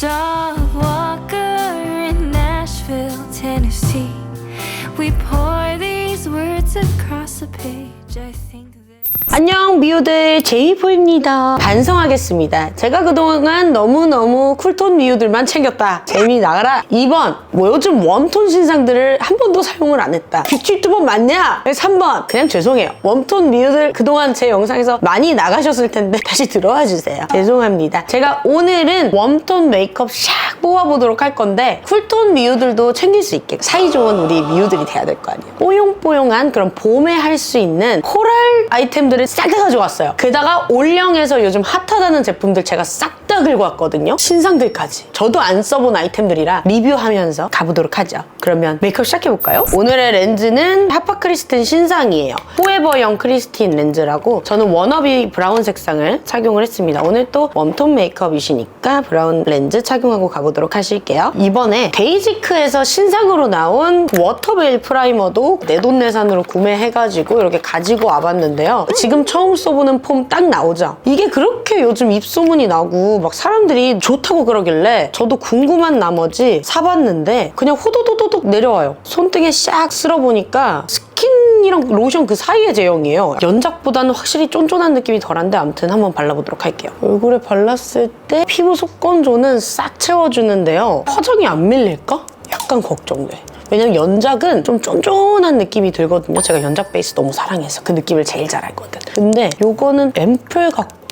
dog walker in Nashville, Tennessee. We pour these words across the page. I think. 안녕 미우들 제이포입니다. 반성하겠습니다. 제가 그동안 너무너무 쿨톤 미우들만 챙겼다. 재미 나가라. 2번 뭐 요즘 웜톤 신상들을 한 번도 사용을 안 했다. 뷰티 유튜버 맞냐? 3번. 그냥 죄송해요. 웜톤 미우들 그동안 제 영상에서 많이 나가셨을 텐데 다시 들어와 주세요. 죄송합니다. 제가 오늘은 웜톤 메이크업 샥 뽑아보도록 할 건데 쿨톤 미우들도 챙길 수 있게 사이좋은 우리 미우들이 돼야 될 거 아니에요. 뽀용뽀용한 그런 봄에 할 수 있는 코랄 아이템들을 싹 다 가져왔어요. 게다가 올영에서 요즘 핫하다는 제품들 제가 싹 다 긁고 왔거든요. 신상들까지. 저도 안 써본 아이템들이라 리뷰하면서 가보도록 하죠. 그러면 메이크업 시작해볼까요? 오늘의 렌즈는 하파 크리스틴 신상이에요. 포에버영 크리스틴 렌즈라고 저는 워너비 브라운 색상을 착용을 했습니다. 오늘 또 웜톤 메이크업이시니까 브라운 렌즈 착용하고 가보도록 하실게요. 이번에 베이지크에서 신상으로 나온 워터베일 프라이머도 내돈내산으로 구매해가지고 이렇게 가지고 와봤는데요. 지금 처음 써보는 폼 딱 나오죠? 이게 그렇게 요즘 입소문이 나고 막 사람들이 좋다고 그러길래 저도 궁금한 나머지 사봤는데 그냥 호도도도독 내려와요 손등에 샥 쓸어보니까 스킨이랑 로션 그 사이의 제형이에요 연작보다는 확실히 쫀쫀한 느낌이 덜한데 아무튼 한번 발라보도록 할게요 얼굴에 발랐을 때 피부 속건조는 싹 채워주는데요 화장이 안 밀릴까? 약간 걱정돼 왜냐면 연작은 좀 쫀쫀한 느낌이 들거든요. 제가 연작 베이스 너무 사랑해서 그 느낌을 제일 잘 알거든. 근데 요거는 앰플 같고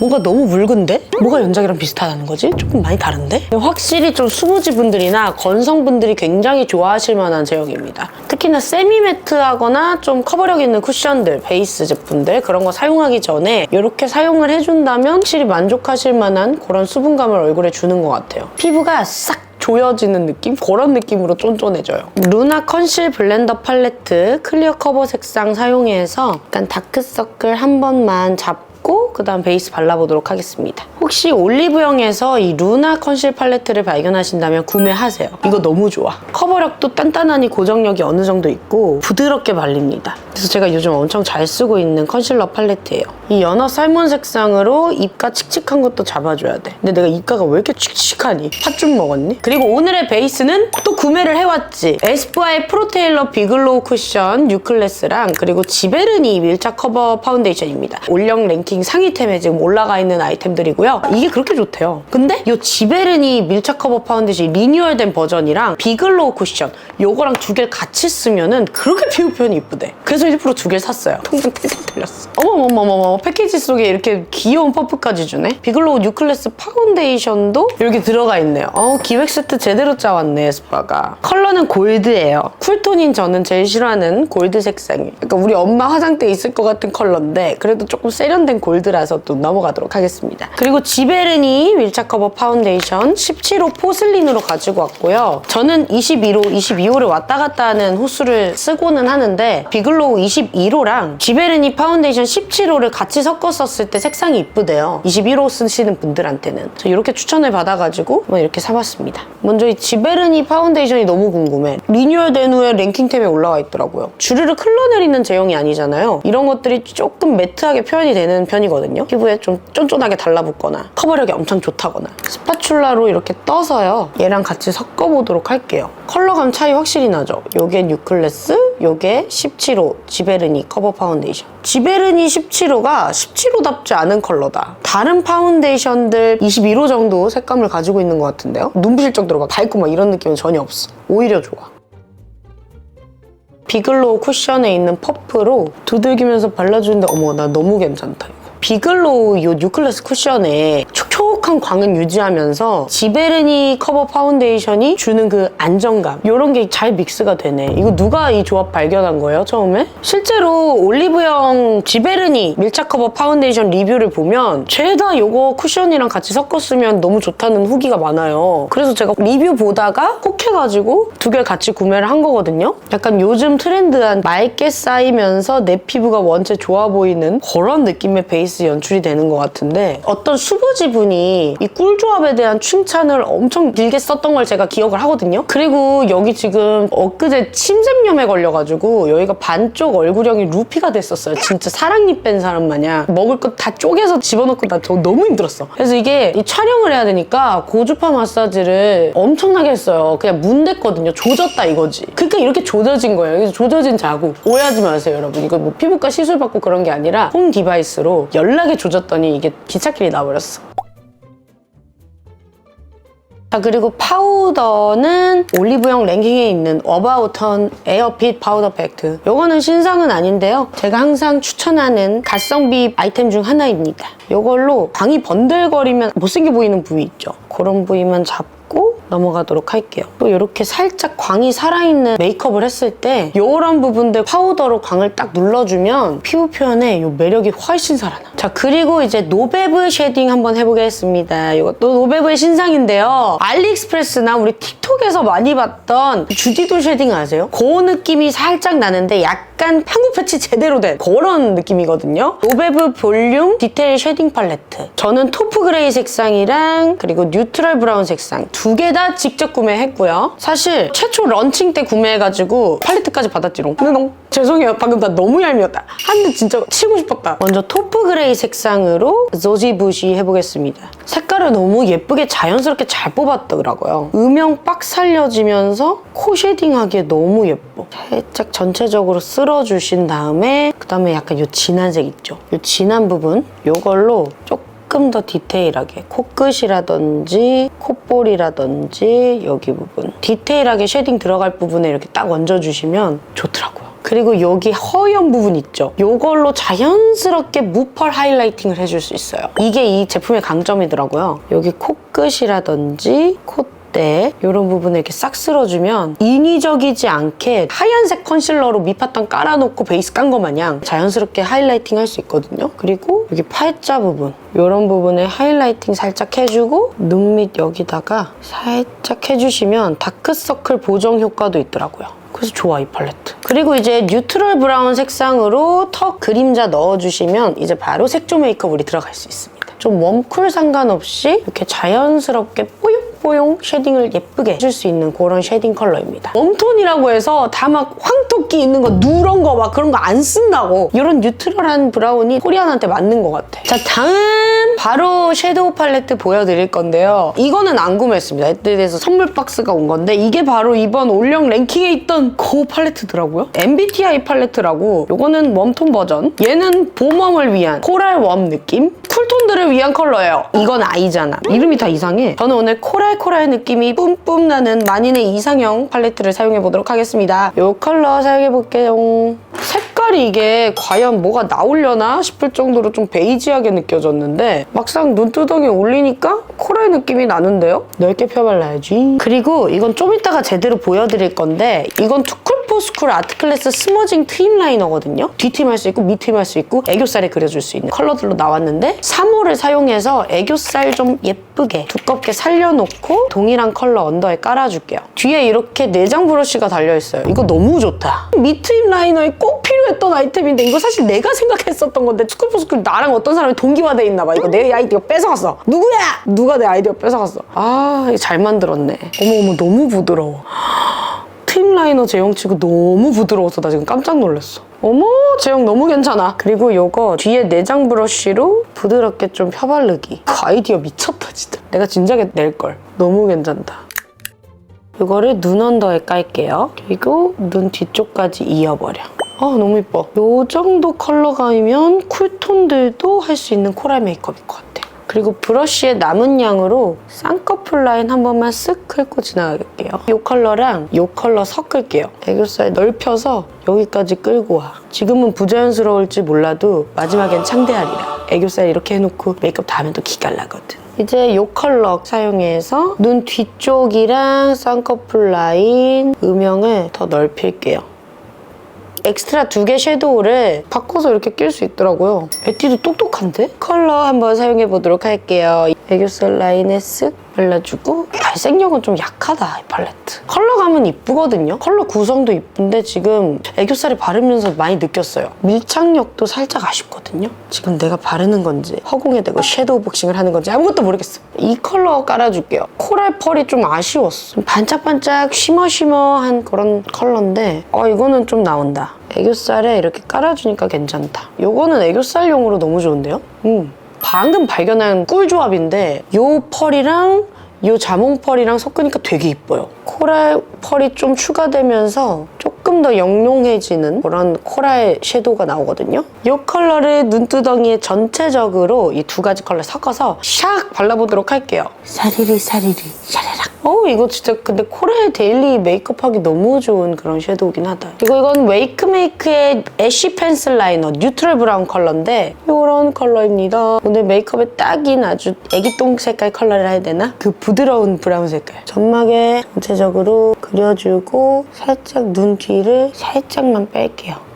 뭔가 너무 묽은데? 뭐가 연작이랑 비슷하다는 거지? 조금 많이 다른데? 확실히 좀 수부지 분들이나 건성분들이 굉장히 좋아하실 만한 제형입니다. 특히나 세미매트하거나 좀 커버력 있는 쿠션들, 베이스 제품들 그런 거 사용하기 전에 이렇게 사용을 해준다면 확실히 만족하실 만한 그런 수분감을 얼굴에 주는 것 같아요. 피부가 싹 조여지는 느낌? 그런 느낌으로 쫀쫀해져요. 루나 컨실 블렌더 팔레트 클리어 커버 색상 사용해서 약간 다크서클 한 번만 잡고 그 다음 베이스 발라보도록 하겠습니다. 혹시 올리브영에서 이 루나 컨실 팔레트를 발견하신다면 구매하세요. 이거 너무 좋아. 커버력도 단단하니 고정력이 어느 정도 있고 부드럽게 발립니다. 그래서 제가 요즘 엄청 잘 쓰고 있는 컨실러 팔레트예요. 이 연어 살몬 색상으로 입가 칙칙한 것도 잡아줘야 돼. 근데 내가 입가가 왜 이렇게 칙칙하니? 팥 좀 먹었니? 그리고 오늘의 베이스는 또 구매를 해왔지. 에스쁘아의 프로테일러 비글로우 쿠션 뉴클래스랑 그리고 지베르니 밀착 커버 파운데이션입니다. 올영 랭킹 상위템에 지금 올라가 있는 아이템들이고요. 이게 그렇게 좋대요. 근데 이 지베르니 밀착 커버 파운데이션 리뉴얼된 버전이랑 비글로우 쿠션 요거랑 두 개를 같이 쓰면은 그렇게 피부 표현이 이쁘대. 그래서 일부러 두 개를 샀어요. 통장 텔텔 틀렸어. 어머머머머머 패키지 속에 이렇게 귀여운 퍼프까지 주네. 비글로우 뉴클래스 파운데이션도 이렇게 들어가 있네요. 어 기획 세트 제대로 짜왔네 에스쁘아가. 컬러는 골드예요. 쿨톤인 저는 제일 싫어하는 골드 색상이. 그러니까 우리 엄마 화장대에 있을 것 같은 컬러인데 그래도 조금 세련된 골드 라서 또 넘어가도록 하겠습니다. 그리고 지베르니 밀착 커버 파운데이션 17호 포슬린으로 가지고 왔고요. 저는 21호, 22호를 왔다 갔다 하는 호수를 쓰고는 하는데 비글로우 21호랑 지베르니 파운데이션 17호를 같이 섞어 썼을 때 색상이 이쁘대요. 21호 쓰시는 분들한테는. 저 이렇게 추천을 받아가지고 뭐 이렇게 사봤습니다. 먼저 이 지베르니 파운데이션이 너무 궁금해. 리뉴얼된 후에 랭킹 탭에 올라와 있더라고요. 주르륵 흘러내리는 제형이 아니잖아요. 이런 것들이 조금 매트하게 표현이 되는 편이거든요. 피부에 좀 쫀쫀하게 달라붙거나 커버력이 엄청 좋다거나 스파츌라로 이렇게 떠서요. 얘랑 같이 섞어보도록 할게요. 컬러감 차이 확실히 나죠? 요게 뉴클래스, 요게 17호 지베르니 커버 파운데이션. 지베르니 17호가 17호답지 않은 컬러다. 다른 파운데이션들 21호 정도 색감을 가지고 있는 것 같은데요? 눈부실 정도로 막 밝고 막 이런 느낌은 전혀 없어. 오히려 좋아. 비글로우 쿠션에 있는 퍼프로 두들기면서 발라주는데 어머 나 너무 괜찮다. 비글로우 이 뉴클래스 쿠션에 촉촉 한 광은 유지하면서 지베르니 커버 파운데이션이 주는 그 안정감 이런 게 잘 믹스가 되네. 이거 누가 이 조합 발견한 거예요 처음에? 실제로 올리브영 지베르니 밀착 커버 파운데이션 리뷰를 보면 죄다 이거 쿠션이랑 같이 섞었으면 너무 좋다는 후기가 많아요. 그래서 제가 리뷰 보다가 꼭 해가지고 두 개를 같이 구매를 한 거거든요. 약간 요즘 트렌드한 맑게 쌓이면서 내 피부가 원체 좋아 보이는 그런 느낌의 베이스 연출이 되는 것 같은데 어떤 수부 지분이 이 꿀조합에 대한 칭찬을 엄청 길게 썼던 걸 제가 기억을 하거든요. 그리고 여기 지금 엊그제 침샘염에 걸려가지고 여기가 반쪽 얼굴형이 루피가 됐었어요. 진짜 사랑니 뺀 사람 마냥 먹을 거다 쪼개서 집어넣고 나저 너무 힘들었어. 그래서 이게 이 촬영을 해야 되니까 고주파 마사지를 엄청나게 했어요. 그냥 문댔거든요. 조졌다 이거지. 그러니까 이렇게 조져진 거예요. 그래서 조져진 자국. 오해하지 마세요, 여러분. 이거 뭐 피부과 시술 받고 그런 게 아니라 홈 디바이스로 연락에 조졌더니 이게 기찻길이 나버렸어. 자 그리고 파우더는 올리브영 랭킹에 있는 어바웃턴 에어핏 파우더 팩트. 요거는 신상은 아닌데요. 제가 항상 추천하는 가성비 아이템 중 하나입니다. 요걸로 광이 번들거리면 못생겨 보이는 부위 있죠. 그런 부위만 잡고 넘어가도록 할게요. 또 이렇게 살짝 광이 살아있는 메이크업을 했을 때 요런 부분들 파우더로 광을 딱 눌러주면 피부 표현에 요 매력이 훨씬 살아나. 자 그리고 이제 노베브 쉐딩 한번 해보겠습니다. 이것도 노베브의 신상인데요. 알리익스프레스나 우리 틱톡에서 많이 봤던 주디도 쉐딩 아세요? 그 느낌이 살짝 나는데 약간 한국 패치 제대로 된 그런 느낌이거든요. 노베브 볼륨 디테일 쉐딩 팔레트. 저는 토프 그레이 색상이랑 그리고 뉴트럴 브라운 색상 두 개 다 직접 구매했고요. 사실 최초 런칭 때 구매해가지고 팔레트까지 받았지롱. 근데 너무 죄송해요. 방금 나 너무 얄미웠다. 한대 진짜 치고 싶었다. 먼저 토프 그레이 색상으로 조지부시 해보겠습니다. 색깔을 너무 예쁘게 자연스럽게 잘 뽑았더라고요. 음영 빡 살려지면서 코 쉐딩하기에 너무 예뻐. 살짝 전체적으로 쓸어주신 다음에 그 다음에 약간 이 진한 색 있죠? 이 진한 부분 이걸로 조금 조금 더 디테일하게 코끝이라든지 콧볼이라든지 여기 부분 디테일하게 쉐딩 들어갈 부분에 이렇게 딱 얹어주시면 좋더라고요. 그리고 여기 허연 부분 있죠? 이걸로 자연스럽게 무펄 하이라이팅을 해줄 수 있어요. 이게 이 제품의 강점이더라고요. 여기 코끝이라든지 콧 대 이런 부분을 이렇게 싹 쓸어주면 인위적이지 않게 하얀색 컨실러로 밑바탕 깔아놓고 베이스 깐 거 마냥 자연스럽게 하이라이팅 할 수 있거든요. 그리고 여기 팔자 부분 이런 부분에 하이라이팅 살짝 해주고 눈 밑 여기다가 살짝 해주시면 다크서클 보정 효과도 있더라고요. 그래서 좋아 이 팔레트. 그리고 이제 뉴트럴 브라운 색상으로 턱 그림자 넣어주시면 이제 바로 색조 메이크업이 들어갈 수 있습니다. 좀 웜쿨 상관없이 이렇게 자연스럽게 뽀용 뽀용 쉐딩을 예쁘게 해줄 수 있는 그런 쉐딩 컬러입니다. 웜톤이라고 해서 다 막 황토끼 있는 거 누런 거 막 그런 거 안 쓴다고 이런 뉴트럴한 브라운이 코리안한테 맞는 것 같아. 자 다음 바로 섀도우 팔레트 보여드릴 건데요. 이거는 안 구매했습니다. 에뛰드에서 선물 박스가 온 건데 이게 바로 이번 올영 랭킹에 있던 그 팔레트더라고요. MBTI 팔레트라고 이거는 웜톤 버전 얘는 봄웜을 위한 코랄 웜 느낌 쿨톤들을 위한 컬러예요. 이건 아이잖아. 이름이 다 이상해. 저는 오늘 코랄 코랄 느낌이 뿜뿜 나는 만인의 이상형 팔레트를 사용해 보도록 하겠습니다. 이 컬러 사용해 볼게요. 색깔 이 이게 과연 뭐가 나오려나 싶을 정도로 좀 베이지하게 느껴졌는데 막상 눈두덩이 올리니까 코랄 느낌이 나는데요? 넓게 펴발라야지. 그리고 이건 좀 이따가 제대로 보여드릴 건데 이건 투쿨포스쿨 아트클래스 스머징 트임 라이너거든요. 뒤트임 할수 있고 밑트임 할수 있고 애교살에 그려줄 수 있는 컬러들로 나왔는데 3호를 사용해서 애교살 좀 예쁘게 두껍게 살려놓고 동일한 컬러 언더에 깔아줄게요. 뒤에 이렇게 내장 브러쉬가 달려있어요. 이거 너무 좋다. 밑트임 라이너에 꼭 필요했던 아이템인데 이거 사실 내가 생각했었던 건데 투쿨포스쿨 나랑 어떤 사람이 동기화돼 있나 봐. 이거 내 아이디어 뺏어갔어. 누구야? 누가 내 아이디어 뺏어갔어. 아, 이거 잘 만들었네. 어머 어머 너무 부드러워. 트임 라이너 제형치고 너무 부드러워서 나 지금 깜짝 놀랐어. 어머 제형 너무 괜찮아. 그리고 요거 뒤에 내장 브러쉬로 부드럽게 좀 펴바르기. 그 아이디어 미쳤다 진짜. 내가 진작에 낼걸. 너무 괜찮다. 이거를 눈 언더에 깔게요. 그리고 눈 뒤쪽까지 이어버려. 아 너무 예뻐. 요 정도 컬러감이면 쿨톤들도 할 수 있는 코랄 메이크업일 것 같아. 그리고 브러쉬의 남은 양으로 쌍꺼풀 라인 한 번만 쓱 긁고 지나갈게요. 이 컬러랑 이 컬러 섞을게요. 애교살 넓혀서 여기까지 끌고 와. 지금은 부자연스러울지 몰라도 마지막엔 창대하리라. 애교살 이렇게 해놓고 메이크업 다 하면 또 기깔나거든. 이제 이 컬러 사용해서 눈 뒤쪽이랑 쌍꺼풀 라인 음영을 더 넓힐게요. 엑스트라 두 개 섀도우를 바꿔서 이렇게 낄 수 있더라고요. 에뛰드 똑똑한데? 컬러 한번 사용해 보도록 할게요. 애교살 라인에 쓱 발라주고 발색력은 좀 약하다 이 팔레트. 컬러감은 이쁘거든요? 컬러 구성도 이쁜데 지금 애교살에 바르면서 많이 느꼈어요. 밀착력도 살짝 아쉽거든요? 지금 내가 바르는 건지 허공에 대고 섀도우 복싱을 하는 건지 아무것도 모르겠어 이 컬러 깔아줄게요. 코랄 펄이 좀 아쉬웠어. 좀 반짝반짝 쉬머쉬머한 그런 컬러인데 어 이거는 좀 나온다. 애교살에 이렇게 깔아주니까 괜찮다. 요거는 애교살용으로 너무 좋은데요? 음. 방금 발견한 꿀 조합인데 요 펄이랑 요 자몽 펄이랑 섞으니까 되게 이뻐요. 코랄 펄이 좀 추가되면서 조금 더 영롱해지는 그런 코랄 섀도우가 나오거든요. 이 컬러를 눈두덩이에 전체적으로 이 두 가지 컬러 섞어서 샥 발라보도록 할게요. 사리리 사리리 샤라락. 어 이거 진짜 근데 코랄 데일리 메이크업하기 너무 좋은 그런 섀도우긴 하다. 그리고 이건 웨이크메이크의 애쉬 펜슬 라이너 뉴트럴 브라운 컬러인데 이런 컬러입니다. 오늘 메이크업에 딱인 아주 애기똥 색깔 컬러를 해야 되나? 그 부드러운 브라운 색깔. 점막에 전체적으로 그려주고 살짝 눈 뒤를 살짝만 뺄게요.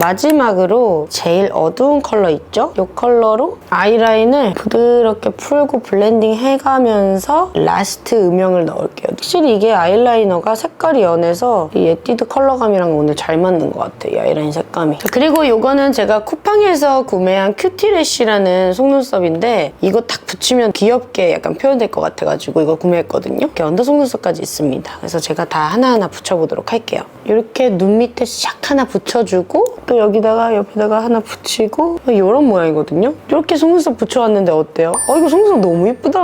마지막으로 제일 어두운 컬러 있죠? 이 컬러로 아이라인을 부드럽게 풀고 블렌딩 해가면서 라스트 음영을 넣을게요. 확실히 이게 아이라이너가 색깔이 연해서 이 에뛰드 컬러감이랑 오늘 잘 맞는 것 같아요. 이 아이라인 색감이. 그리고 이거는 제가 쿠팡에서 구매한 큐티래쉬라는 속눈썹인데 이거 딱 붙이면 귀엽게 약간 표현될 것 같아가지고 이거 구매했거든요. 이렇게 언더 속눈썹까지 있습니다. 그래서 제가 다 하나하나 붙여보도록 할게요. 이렇게 눈 밑에 샥 하나 붙여주고 또 여기다가 옆에다가 하나 붙이고 이런 모양이거든요. 이렇게 속눈썹 붙여왔는데 어때요? 어 이거 속눈썹 너무 예쁘다.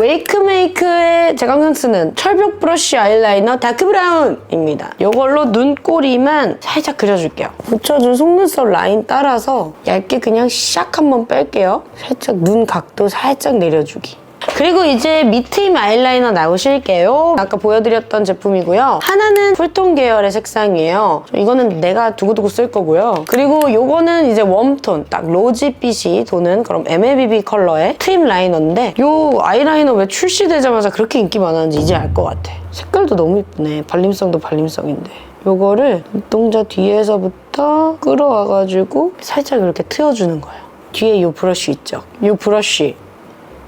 웨이크메이크의 제가 항상 쓰는 철벽 브러쉬 아이라이너 다크 브라운입니다. 이걸로 눈꼬리만 살짝 그려줄게요. 붙여준 속눈썹 라인 따라서 얇게 그냥 샥 한번 뺄게요. 살짝 눈 각도 살짝 내려주기. 그리고 이제 미트임 아이라이너 나오실게요. 아까 보여드렸던 제품이고요. 하나는 쿨톤 계열의 색상이에요. 이거는 내가 두고두고 쓸 거고요. 그리고 요거는 이제 웜톤, 딱 로지빛이 도는 그런 MLBB 컬러의 트임 라이너인데 요 아이라이너 왜 출시되자마자 그렇게 인기 많았는지 이제 알 것 같아. 색깔도 너무 이쁘네. 발림성도 발림성인데. 요거를 눈동자 뒤에서부터 끌어와가지고 살짝 이렇게 트여주는 거예요. 뒤에 요 브러쉬 있죠? 요 브러쉬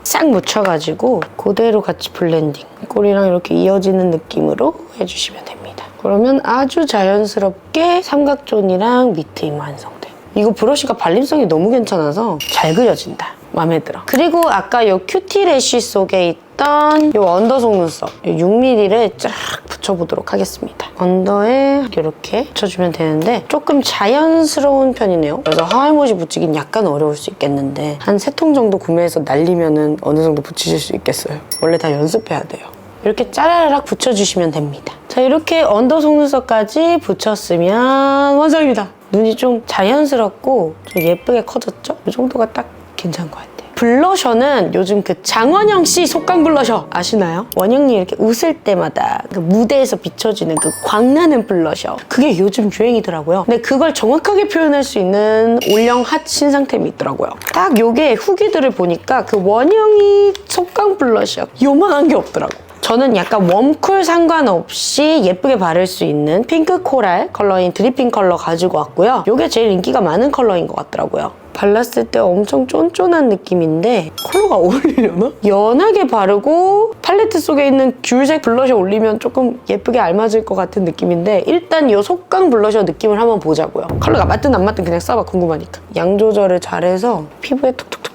싹 묻혀가지고 그대로 같이 블렌딩 꼬리랑 이렇게 이어지는 느낌으로 해주시면 됩니다. 그러면 아주 자연스럽게 삼각존이랑 밑트임 완성돼. 이거 브러쉬가 발림성이 너무 괜찮아서 잘 그려진다. 마음에 들어. 그리고 아까 요 큐티 래쉬 속에 있던 요 언더 속눈썹 요 6mm를 쫙 붙여보도록 하겠습니다. 언더에 이렇게 붙여주면 되는데 조금 자연스러운 편이네요. 그래서 하알못이 붙이긴 약간 어려울 수 있겠는데 한 세 통 정도 구매해서 날리면 은 어느 정도 붙이실 수 있겠어요. 원래 다 연습해야 돼요. 이렇게 짜라락 붙여주시면 됩니다. 자 이렇게 언더 속눈썹까지 붙였으면 완성입니다. 눈이 좀 자연스럽고 좀 예쁘게 커졌죠? 이 정도가 딱 괜찮은 것 같아요. 블러셔는 요즘 그 장원영 씨 속광 블러셔 아시나요? 원영이 이렇게 웃을 때마다 그 무대에서 비춰지는 그 광나는 블러셔 그게 요즘 유행이더라고요. 근데 그걸 정확하게 표현할 수 있는 올영 핫 신상템이 있더라고요. 딱 요게 후기들을 보니까 그 원영이 속광 블러셔 요만한 게 없더라고. 저는 약간 웜쿨 상관없이 예쁘게 바를 수 있는 핑크 코랄 컬러인 드리핑 컬러 가지고 왔고요. 이게 제일 인기가 많은 컬러인 것 같더라고요. 발랐을 때 엄청 쫀쫀한 느낌인데 컬러가 어울리려나? 연하게 바르고 팔레트 속에 있는 귤색 블러셔 올리면 조금 예쁘게 알맞을 것 같은 느낌인데 일단 이 속광 블러셔 느낌을 한번 보자고요. 컬러가 맞든 안 맞든 그냥 써봐 궁금하니까. 양 조절을 잘해서 피부에 톡톡톡톡톡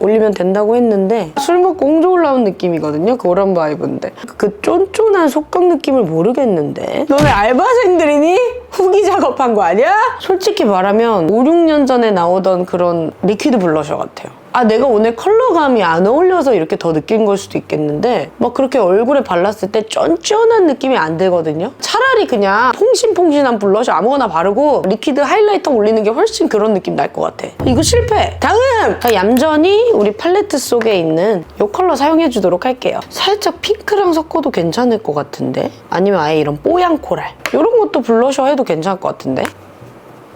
올리면 된다고 했는데 술 먹고 홍조 올라온 느낌이거든요. 그런 바이브인데 그 쫀쫀한 속광 느낌을 모르겠는데 너네 알바생들이니? 후기 작업한 거 아니야? 솔직히 말하면 5, 6년 전에 나오던 그런 리퀴드 블러셔 같아요. 아 내가 오늘 컬러감이 안 어울려서 이렇게 더 느낀 걸 수도 있겠는데 막 그렇게 얼굴에 발랐을 때 쫀쫀한 느낌이 안 들거든요. 차라리 그냥 퐁신퐁신한 블러셔 아무거나 바르고 리퀴드 하이라이터 올리는 게 훨씬 그런 느낌 날 것 같아. 이거 실패! 다음 자, 얌전히 우리 팔레트 속에 있는 이 컬러 사용해 주도록 할게요. 살짝 핑크랑 섞어도 괜찮을 것 같은데? 아니면 아예 이런 뽀얀 코랄. 이런 것도 블러셔 해도 괜찮을 것 같은데?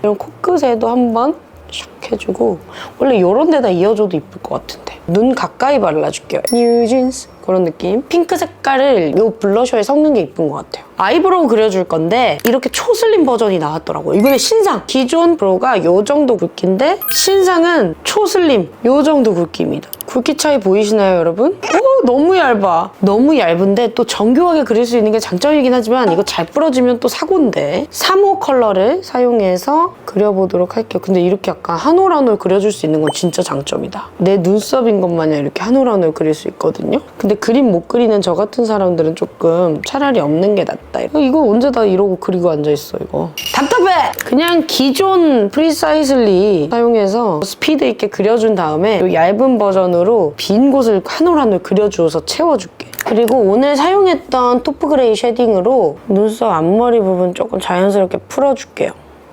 이런 코끝에도 한번 샥 해주고 원래 이런 데다 이어줘도 이쁠 것 같은데 눈 가까이 발라줄게요 뉴진스 그런 느낌 핑크 색깔을 이 블러셔에 섞는 게 이쁜 것 같아요 아이브로우 그려줄 건데 이렇게 초슬림 버전이 나왔더라고요 이번에 신상 기존 브로우가 이 정도 굵기인데 신상은 초슬림 이 정도 굵기입니다 굵기 차이 보이시나요 여러분? 오 너무 얇아. 너무 얇은데 또 정교하게 그릴 수 있는 게 장점이긴 하지만 이거 잘 부러지면 또 사고인데. 3호 컬러를 사용해서 그려보도록 할게요. 근데 이렇게 약간 한 올 한 올 그려줄 수 있는 건 진짜 장점이다. 내 눈썹인 것 마냥 이렇게 한 올 한 올 그릴 수 있거든요. 근데 그림 못 그리는 저 같은 사람들은 조금 차라리 없는 게 낫다. 이거 언제 다 이러고 그리고 앉아있어 이거. 답답해! 그냥 기존 프리사이슬리 사용해서 스피드 있게 그려준 다음에 이 얇은 버전으로 빈 곳을 한 올 한 올 그려주어서 채워줄게. 그리고 오늘 사용했던 토프 그레이 쉐딩으로 눈썹 앞머리 부분 조금 자연스럽게 풀어줄게요.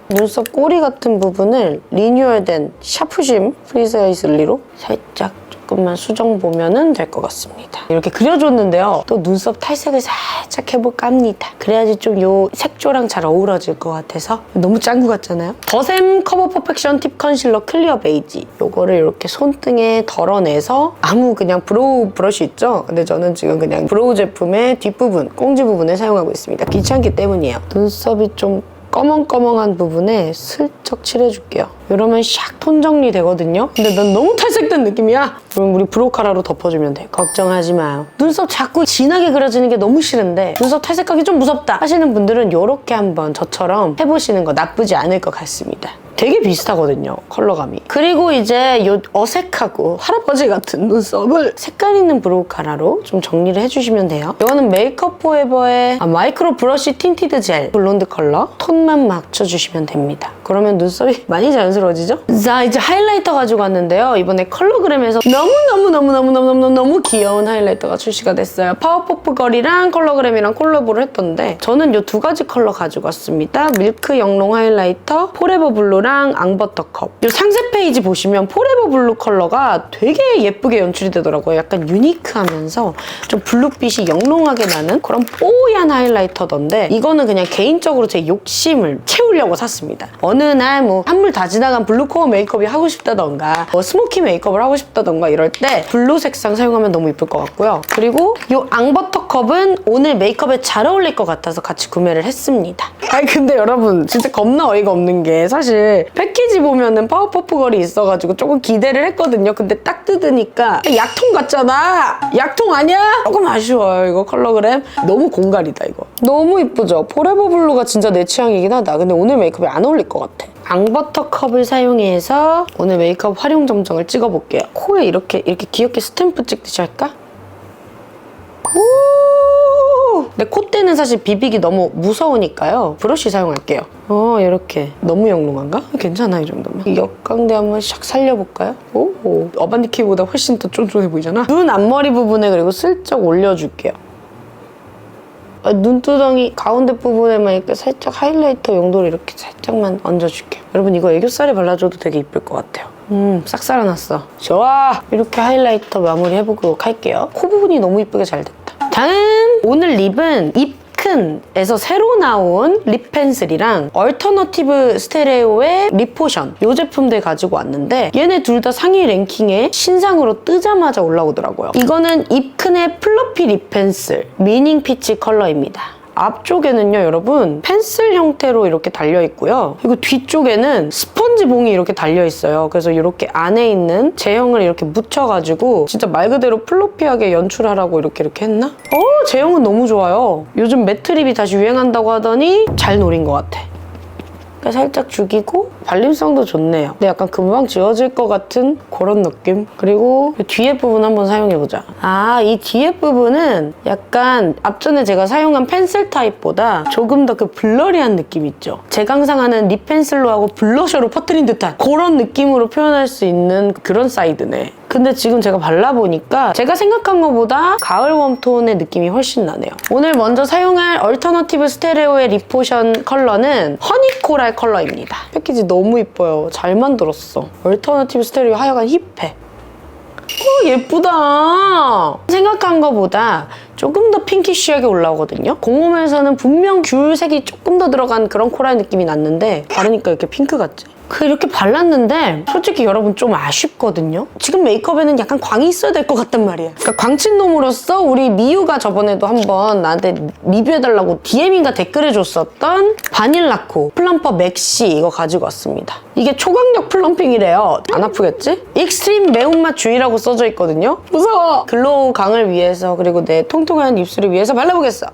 눈썹 꼬리 같은 부분을 리뉴얼된 샤프심 프리사이슬리로 살짝 조금만 수정 보면은 될 것 같습니다. 이렇게 그려줬는데요. 또 눈썹 탈색을 살짝 해볼까 합니다. 그래야지 좀 요 색조랑 잘 어우러질 것 같아서 너무 짠 것 같잖아요. 더샘 커버 퍼펙션 팁 컨실러 클리어 베이지 요거를 이렇게 손등에 덜어내서 아무 그냥 브로우 브러쉬 있죠? 근데 저는 지금 그냥 브로우 제품의 뒷부분, 꽁지 부분을 사용하고 있습니다. 귀찮기 때문이에요. 눈썹이 좀 꺼멍꺼멍한 부분에 슬쩍 칠해줄게요. 이러면 샥 톤 정리 되거든요. 근데 난 너무 탈색된 느낌이야. 그럼 우리 브로카라로 덮어주면 돼. 걱정하지 마요. 눈썹 자꾸 진하게 그려지는 게 너무 싫은데 눈썹 탈색하기 좀 무섭다 하시는 분들은 이렇게 한번 저처럼 해보시는 거 나쁘지 않을 것 같습니다. 되게 비슷하거든요, 컬러감이. 그리고 이제 요 어색하고 할아버지 같은 눈썹을 색깔 있는 브로우 카라로 좀 정리를 해주시면 돼요. 이거는 메이크업 포에버의 아, 마이크로 브러쉬 틴티드 젤 블론드 컬러 톤만 맞춰주시면 됩니다. 그러면 눈썹이 많이 자연스러워지죠? 자, 이제 하이라이터 가지고 왔는데요. 이번에 컬러그램에서 너무너무너무너무너무너무 귀여운 하이라이터가 출시가 됐어요. 파워포프 걸이랑 컬러그램이랑 콜라보를 했던데 저는 이 두 가지 컬러 가지고 왔습니다. 밀크 영롱 하이라이터, 포레버 블루 랑 앙버터컵. 이 상세 페이지 보시면 포레버 블루 컬러가 되게 예쁘게 연출이 되더라고요. 약간 유니크하면서 좀 블루빛이 영롱하게 나는 그런 뽀얀 하이라이터던데 이거는 그냥 개인적으로 제 욕심을 채우려고 샀습니다. 어느 날 뭐 한물 다 지나간 블루 코어 메이크업이 하고 싶다던가 뭐 스모키 메이크업을 하고 싶다던가 이럴 때 블루 색상 사용하면 너무 이쁠 것 같고요. 그리고 이 앙버터컵은 오늘 메이크업에 잘 어울릴 것 같아서 같이 구매를 했습니다. 아니 근데 여러분 진짜 겁나 어이가 없는 게 사실 패키지 보면은 파워퍼프 걸이 있어가지고 조금 기대를 했거든요. 근데 딱 뜯으니까 약통 같잖아. 약통 아니야? 조금 아쉬워요 이거 컬러그램. 너무 공갈이다 이거. 너무 이쁘죠? 포레버 블루가 진짜 내 취향이긴 하다. 근데 오늘 메이크업에 안 어울릴 것 같아. 앙버터 컵을 사용해서 오늘 메이크업 활용 점정을 찍어볼게요. 코에 이렇게 이렇게 귀엽게 스탬프 찍듯이 할까? 오! 내 콧대는 사실 비비기 너무 무서우니까요. 브러쉬 사용할게요. 어, 이렇게. 너무 영롱한가? 괜찮아, 이 정도면. 이 역광대 한번 샥 살려볼까요? 오, 오. 어반디키보다 훨씬 더 쫀쫀해 보이잖아? 눈 앞머리 부분에 그리고 슬쩍 올려줄게요. 아, 눈두덩이 가운데 부분에만 이렇게 살짝 하이라이터 용도로 이렇게 살짝만 얹어줄게요. 여러분 이거 애교살에 발라줘도 되게 이쁠 것 같아요. 음, 싹 살아났어. 좋아! 이렇게 하이라이터 마무리 해보도록 할게요. 코 부분이 너무 이쁘게 잘 됐다. 다음! 오늘 립은 입큰에서 새로 나온 립 펜슬이랑 얼터너티브 스테레오의 립 포션 이 제품들 가지고 왔는데 얘네 둘 다 상위 랭킹에 신상으로 뜨자마자 올라오더라고요. 이거는 입큰의 플러피 립 펜슬 미닝 피치 컬러입니다. 앞쪽에는요, 여러분, 펜슬 형태로 이렇게 달려 있고요. 그리고 뒤쪽에는 스펀지 봉이 이렇게 달려 있어요. 그래서 이렇게 안에 있는 제형을 이렇게 묻혀가지고 진짜 말 그대로 플로피하게 연출하라고 이렇게 이렇게 했나? 어, 제형은 너무 좋아요. 요즘 매트립이 다시 유행한다고 하더니 잘 노린 것 같아. 그러니까 살짝 죽이고 발림성도 좋네요. 근데 약간 금방 지워질 것 같은 그런 느낌. 그리고 이 뒤에 부분 한번 사용해보자. 아, 이 뒤에 부분은 약간 앞전에 제가 사용한 펜슬 타입보다 조금 더 그 블러리한 느낌 있죠? 제가 항상 하는 립 펜슬로 하고 블러셔로 퍼뜨린 듯한 그런 느낌으로 표현할 수 있는 그런 사이드네. 근데 지금 제가 발라보니까 제가 생각한 것보다 가을 웜톤의 느낌이 훨씬 나네요. 오늘 먼저 사용할 얼터너티브 스테레오의 립포션 컬러는 허니코랄 컬러입니다. 패키지 너무 이뻐요. 잘 만들었어. 얼터너티브 스테레오 하여간 힙해. 오, 예쁘다. 생각한 것보다 조금 더 핑키쉬하게 올라오거든요. 공홈에서는 분명 귤색이 조금 더 들어간 그런 코랄 느낌이 났는데 바르니까 이렇게 핑크 같지? 그 이렇게 발랐는데 솔직히 여러분 좀 아쉽거든요. 지금 메이크업에는 약간 광이 있어야 될 것 같단 말이야. 그러니까 광친놈으로서 우리 미유가 저번에도 한번 나한테 리뷰해달라고 DM인가 댓글을 줬었던 바닐라코 플럼퍼 맥시 이거 가지고 왔습니다. 이게 초강력 플럼핑이래요. 안 아프겠지? 익스트림 매운맛 주의라고 써져 있거든요. 무서워. 글로우 강을 위해서 그리고 내 통 통한 입술을 위해서 발라보겠어.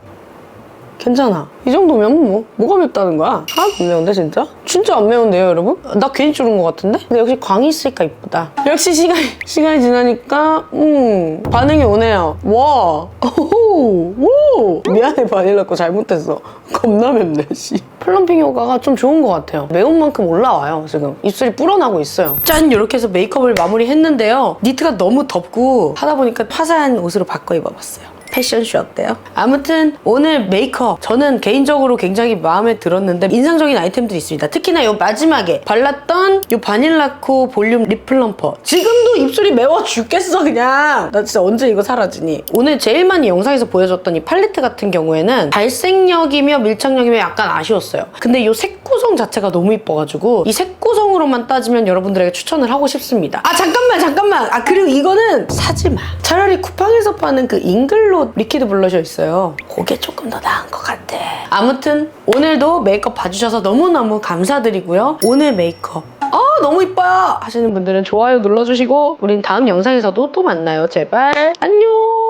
괜찮아. 이 정도면 뭐 뭐가 맵다는 거야? 하나도 안 매운데 진짜? 진짜 안 매운데요 여러분? 나 괜히 줄은 것 같은데? 근데 역시 광이 있으니까 이쁘다. 역시 시간, 시간이 지나니까 음 반응이 오네요. 와 오호 오 미안해 바닐라 거 잘못했어. 겁나 맵네 씨. 플럼핑 효과가 좀 좋은 것 같아요. 매운 만큼 올라와요 지금. 입술이 불어나고 있어요. 짠 이렇게 해서 메이크업을 마무리했는데요. 니트가 너무 덥고 하다 보니까 화사한 옷으로 바꿔 입어봤어요. 패션쇼 어때요? 아무튼 오늘 메이크업 저는 개인적으로 굉장히 마음에 들었는데 인상적인 아이템들이 있습니다. 특히나 이 마지막에 발랐던 이 바닐라코 볼륨 립 플럼퍼 지금도 입술이 매워 죽겠어 그냥 나 진짜 언제 이거 사라지니 오늘 제일 많이 영상에서 보여줬던 이 팔레트 같은 경우에는 발색력이며 밀착력이며 약간 아쉬웠어요. 근데 이색 구성 자체가 너무 이뻐가지고 이색 구성으로만 따지면 여러분들에게 추천을 하고 싶습니다. 아 잠깐만 잠깐만 아 그리고 이거는 사지 마. 차라리 쿠팡에서 파는 그 잉글로 리퀴드 블러셔 있어요. 그게 조금 더 나은 것 같아. 아무튼 오늘도 메이크업 봐주셔서 너무너무 감사드리고요. 오늘 메이크업 아 너무 이뻐요 하시는 분들은 좋아요 눌러주시고 우린 다음 영상에서도 또 만나요 제발 안녕